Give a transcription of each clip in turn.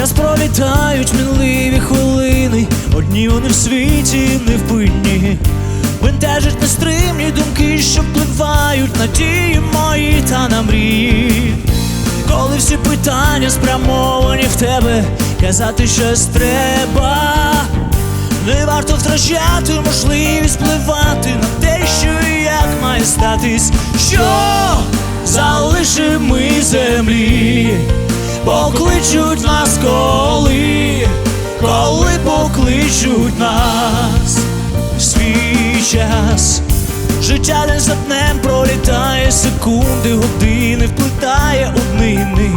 Час пролітають мінливі хвилини, одні вони в світі невпинні. Бентежать нестримні думки, що впливають надії мої та на мрії. Коли всі питання спрямовані в тебе, казати щось треба. Не варто втрачати можливість впливати на те, що і як має статись, що залишимо землі, покличуть нас коли, коли покличуть нас свій час. Життя день за днем пролітає, секунди, години вплитає у днини.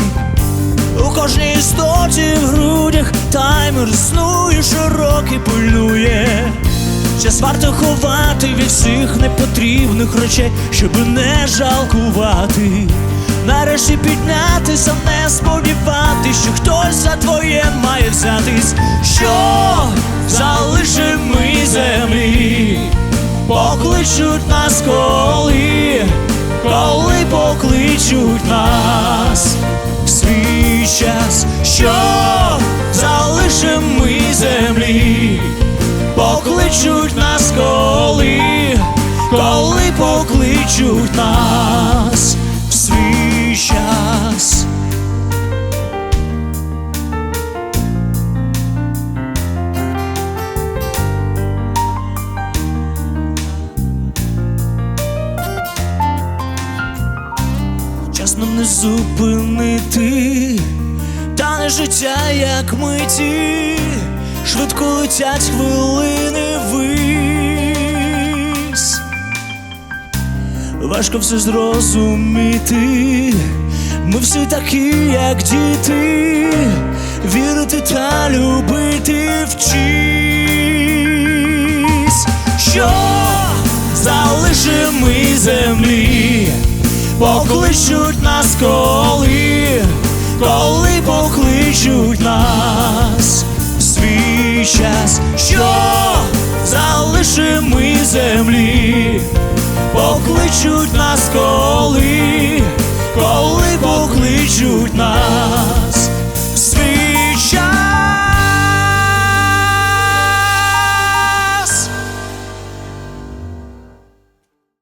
У кожній істоті в грудях таймер існує, широкий полює. Час варто ховати від всіх непотрібних речей, щоб не жалкувати. Нарешті піднятися, не сподіватись, що хтось за твоє має взятись, що залишимо ми землі, покличуть нас коли, коли покличуть нас. В свій час, що залишимо ми землі, покличуть нас коли, коли покличуть нас. Свій час. Час нам не зупинити, та не життя, як миті, швидко летять хвилини Важко все зрозуміти, ми всі такі, як діти, вірити та любити вчись, що залишимо ми землі? Покличуть нас коли, коли покличуть нас? Свій час, що залишимо ми землі, покличуть нас коли, коли покличуть нас.